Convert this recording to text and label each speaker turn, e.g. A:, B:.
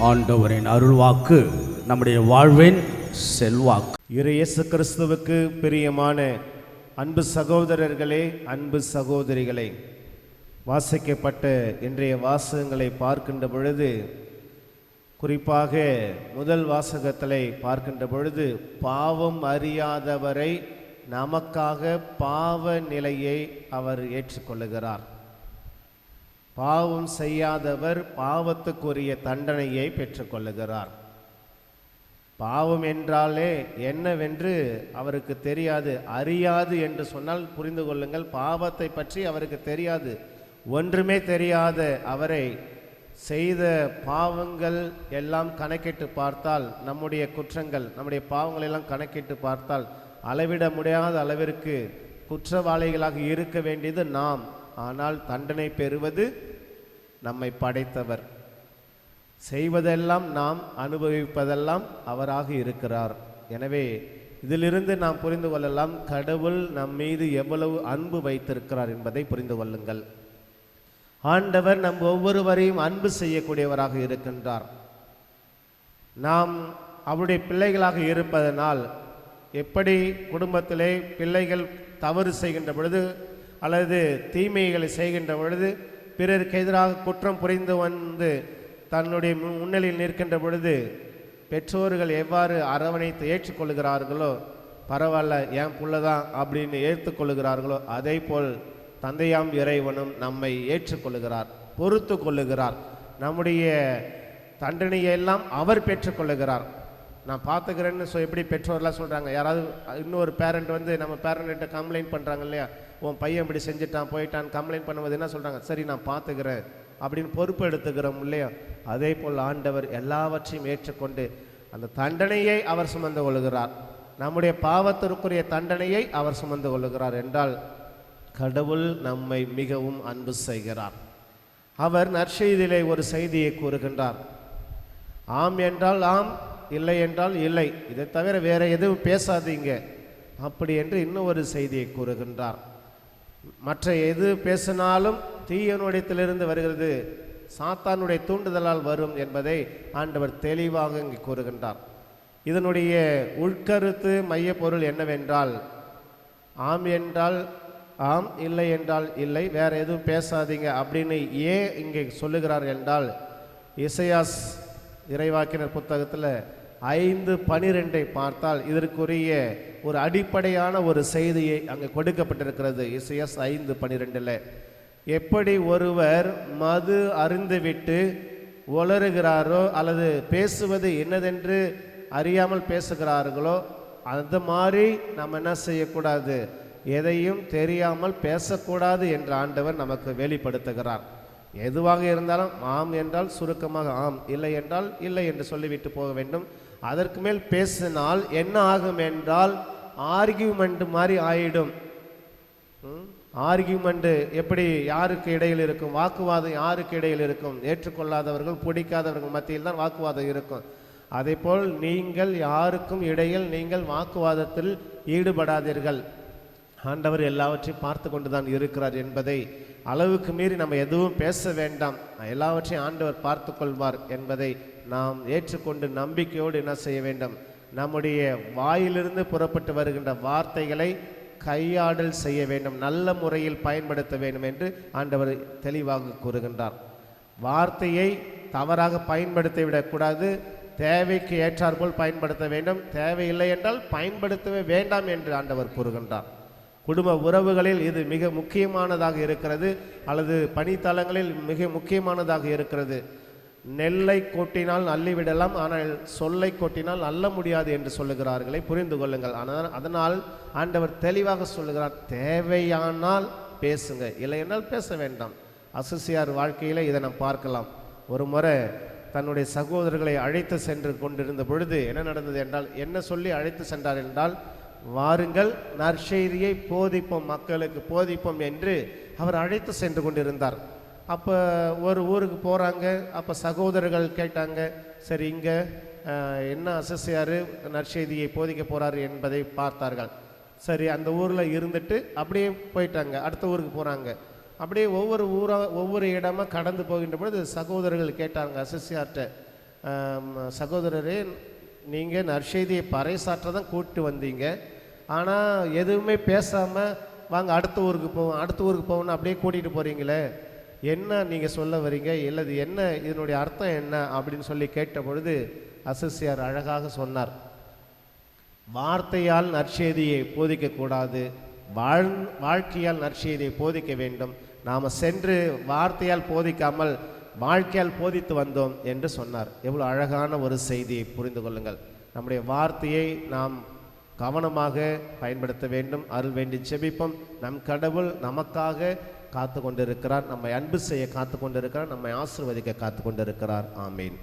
A: ஆண்டவரின் அருள்வாக்கு நம்முடைய வாழ்வின் செல்வாக்கு.
B: இரு கிறிஸ்துவுக்கு பிரியமான அன்பு சகோதரர்களே அன்பு சகோதரிகளே வாசிக்கப்பட்ட இன்றைய வாசகங்களை பார்க்கின்ற பொழுது குறிப்பாக முதல் வாசகத்தை பார்க்கின்ற பொழுது பாவம் அறியாதவரை நமக்காக பாவ நிலையை அவர் ஏற்றுக்கொள்ளுகிறார். பாவம் செய்யாதவர் பாவத்துக்குரிய தண்டனையை பெற்றுக்கொள்ளுகிறார். பாவம் என்றாலே என்னவென்று அவருக்கு தெரியாது அறியாது என்று சொன்னால் புரிந்து கொள்ளுங்கள். பாவத்தை பற்றி அவருக்கு தெரியாது. ஒன்றுமே தெரியாத அவரை செய்த பாவங்கள் எல்லாம் கணக்கிட்டு பார்த்தால் நம்முடைய குற்றங்கள் நம்முடைய பாவங்கள் எல்லாம் கணக்கிட்டு பார்த்தால் அளவிட முடியாத அளவிற்கு குற்றவாளிகளாக இருக்க வேண்டியது நாம். ஆனால் தண்டனை பெறுவது நம்மை படைத்தவர். செய்வதெல்லாம் நாம் அனுபவிப்பதெல்லாம் அவராக இருக்கிறார். எனவே இதிலிருந்து நாம் புரிந்து கொள்ளலாம் கடவுள் நம் மீது எவ்வளவு அன்பு வைத்திருக்கிறார் என்பதை புரிந்து கொள்ளுங்கள். ஆண்டவர் நம் ஒவ்வொருவரையும் அன்பு செய்யக்கூடியவராக இருக்கின்றார். நாம் அவருடைய பிள்ளைகளாக இருப்பதனால் எப்படி குடும்பத்திலே பிள்ளைகள் தவறு செய்கின்ற பொழுது அல்லது தீமைகளை செய்கின்ற பொழுது பிறருக்கு எதிராக குற்றம் புரிந்து வந்து தன்னுடைய முன்னிலையில் நிற்கின்ற பொழுது பெற்றோர்கள் எவ்வாறு அரவணைத்து ஏற்றுக்கொள்கிறார்களோ பரவாயில்ல என் புள்ளதான் அப்படின்னு ஏற்றுக்கொள்கிறார்களோ அதே போல் தந்தையாம் இறைவனும் நம்மை ஏற்றுக்கொள்கிறார் பொறுத்து கொள்ளுகிறார். நம்முடைய தண்டனையெல்லாம் அவர் பெற்றுக்கொள்ளுகிறார் நான் பார்த்துக்கிறேன்னு சொ எப்படி பெற்றோர்லாம் சொல்கிறாங்க யாராவது இன்னொரு பேரண்ட் வந்து நம்ம பேரண்ட்ட கம்ப்ளைண்ட் பண்ணுறாங்க இல்லையா? உன் பையன் இப்படி செஞ்சுட்டான் போயிட்டான் கம்ப்ளைண்ட் பண்ணும்போது என்ன சொல்கிறாங்க சரி நான் பார்த்துக்கிறேன் அப்படின்னு பொறுப்பு எடுத்துக்கிறோம் இல்லையா? அதே போல் ஆண்டவர் எல்லாவற்றையும் ஏற்றுக்கொண்டு அந்த தண்டனையை அவர் சுமந்து கொள்கிறார். நம்முடைய பாவத்திற்குரிய தண்டனையை அவர் சுமந்து கொள்கிறார் என்றால் கடவுள் நம்மை மிகவும் அன்பு செய்கிறார். அவர் நற்செய்தியிலே ஒரு செய்தியை கூறுகின்றார். ஆம் என்றால் ஆம் இல்லை என்றால் இல்லை. இதை தவிர வேறு எதுவும் பேசாதீங்க. அப்படி என்று இன்னும் ஒரு செய்தியை கூறுகின்றார். மற்ற எது பேசினாலும் தீயனுடையத்திலிருந்து வருகிறது. சாத்தானுடைய தூண்டுதலால் வரும் என்பதை ஆண்டவர் தெளிவாக இங்கே கூறுகின்றார். இதனுடைய உட்கருத்து மையப்பொருள் என்னவென்றால் ஆம் என்றால் ஆம் இல்லை என்றால் இல்லை வேறு எதுவும் பேசாதீங்க அப்படின்னு ஏன் இங்கே சொல்லுகிறார் என்றால் இசையாஸ் இறைவாக்கினர் புத்தகத்தில் ஐந்து பனிரெண்டை பார்த்தால் இதற்குரிய ஒரு அடிப்படையான ஒரு செய்தியை அங்கே கொடுக்கப்பட்டிருக்கிறது. இசையஸ் ஐந்து பனிரெண்டில். எப்படி ஒருவர் மது அருந்துவிட்டு உளறுகிறாரோ அல்லது பேசுவது என்னதென்று அறியாமல் பேசுகிறார்களோ அந்த மாதிரி நம்ம என்ன செய்யக்கூடாது? எதையும் தெரியாமல் பேசக்கூடாது என்ற ஆண்டவர் நமக்கு வெளிப்படுத்துகிறார். எதுவாக இருந்தாலும் ஆம் என்றால் சுருக்கமாக ஆம் இல்லை என்றால் இல்லை என்று சொல்லிவிட்டு போக வேண்டும். அதற்கு மேல் பேசினால் என்ன ஆகும் என்றால் ஆர்கியூமெண்ட் மாதிரி ஆயிடும். ஆர்கியூமெண்ட்டு எப்படி யாருக்கு இடையில் இருக்கும்? வாக்குவாதம் யாருக்கு இடையில் இருக்கும்? ஏற்றுக்கொள்ளாதவர்கள் பிடிக்காதவர்கள் மத்தியில் தான் வாக்குவாதம் இருக்கும். அதேபோல் நீங்கள் யாருக்கும் இடையில் நீங்கள் வாக்குவாதத்தில் ஈடுபடாதீர்கள். ஆண்டவர் எல்லாவற்றையும் பார்த்து கொண்டு தான் இருக்கிறார் என்பதை அளவுக்கு மீறி நம்ம எதுவும் பேச வேண்டாம். எல்லாவற்றையும் ஆண்டவர் பார்த்து கொள்வார் என்பதை நாம் ஏற்றுக்கொண்டு நம்பிக்கையோடு என்ன செய்ய வேண்டும்? நம்முடைய வாயிலிருந்து புறப்பட்டு வருகின்ற வார்த்தைகளை கையாடல் செய்ய வேண்டும். நல்ல முறையில் பயன்படுத்த வேண்டும் என்று ஆண்டவர் தெளிவாக கூறுகின்றார். வார்த்தையை தவறாக பயன்படுத்தி விடக்கூடாது தேவைக்கு ஏற்றாற்போல் பயன்படுத்த வேண்டும். தேவையில்லை என்றால் பயன்படுத்தவே வேண்டாம் என்று ஆண்டவர் கூறுகின்றார். குடும்ப உறவுகளில் இது மிக முக்கியமானதாக இருக்கிறது. அல்லது பணித்தளங்களில் மிக முக்கியமானதாக இருக்கிறது. நெல்லை கொட்டினால் அள்ளிவிடலாம் ஆனால் சொல்லை கொட்டினால் அள்ள முடியாது என்று சொல்லுகிறார்களை புரிந்து கொள்ளுங்கள். ஆனால் அதனால் ஆண்டவர் தெளிவாக சொல்லுகிறார் தேவையானால் பேசுங்க. இல்லை என்றால் பேச வேண்டாம். அசுசியார் வாழ்க்கையில் இதை நாம் பார்க்கலாம். ஒரு முறை தன்னுடைய சகோதரர்களை அழைத்து சென்று கொண்டிருந்த பொழுது என்ன நடந்தது என்றால் என்ன சொல்லி அழைத்து சென்றார் என்றால் வாருங்கள் நற்செய்தியை போதிப்போம் மக்களுக்கு போதிப்போம் என்று அவர் அழைத்து சென்று கொண்டிருந்தார். அப்போ ஒரு ஊருக்கு போகிறாங்க அப்போ சகோதரர்கள் கேட்டாங்க சரி இங்கே என்ன அசசியார் நற்செய்தியை போதிக்க போகிறார் என்பதை பார்த்தார்கள். சரி அந்த ஊரில் இருந்துட்டு அப்படியே போயிட்டாங்க அடுத்த ஊருக்கு போகிறாங்க அப்படியே ஒவ்வொரு ஊராக ஒவ்வொரு இடமா கடந்து போகின்ற பொழுது சகோதரர்கள் கேட்டாங்க அசசியார்கிட்ட சகோதரரே நீங்கள் நற்செய்தியை பறைசாற்ற தான் கூப்பிட்டு வந்தீங்க. ஆனால் எதுவுமே பேசாமல் வாங்க அடுத்த ஊருக்கு போவோம் அடுத்த ஊருக்கு போவோம்னு அப்படியே கூட்டிகிட்டு போகிறீங்களே என்ன நீங்கள் சொல்ல வரீங்க? இல்லது என்ன? இதனுடைய அர்த்தம் என்ன? அப்படின்னு சொல்லி கேட்ட பொழுது அசிசியார் அழகாக சொன்னார். வார்த்தையால் நற்செய்தியை போதிக்கக்கூடாது வாழ் வாழ்க்கையால் நற்செய்தியை போதிக்க வேண்டும். நாம் சென்று வார்த்தையால் போதிக்காமல் வாழ்க்கையால் போதித்து வந்தோம் என்று சொன்னார். எவ்வளோ அழகான ஒரு செய்தியை புரிந்து கொள்ளுங்கள். நம்முடைய வார்த்தையை நாம் கவனமாக பயன்படுத்த வேண்டும். அருள் வேண்டி செபிப்போம். நம் கடவுள் நமக்காக காத்து கொண்டிருக்கிறார் நம்மை அன்பு செய்ய காத்து கொண்டிருக்கிறார் நம்மை ஆசிர்வதிக்க காத்து கொண்டிருக்கிறார் ஆமீன்.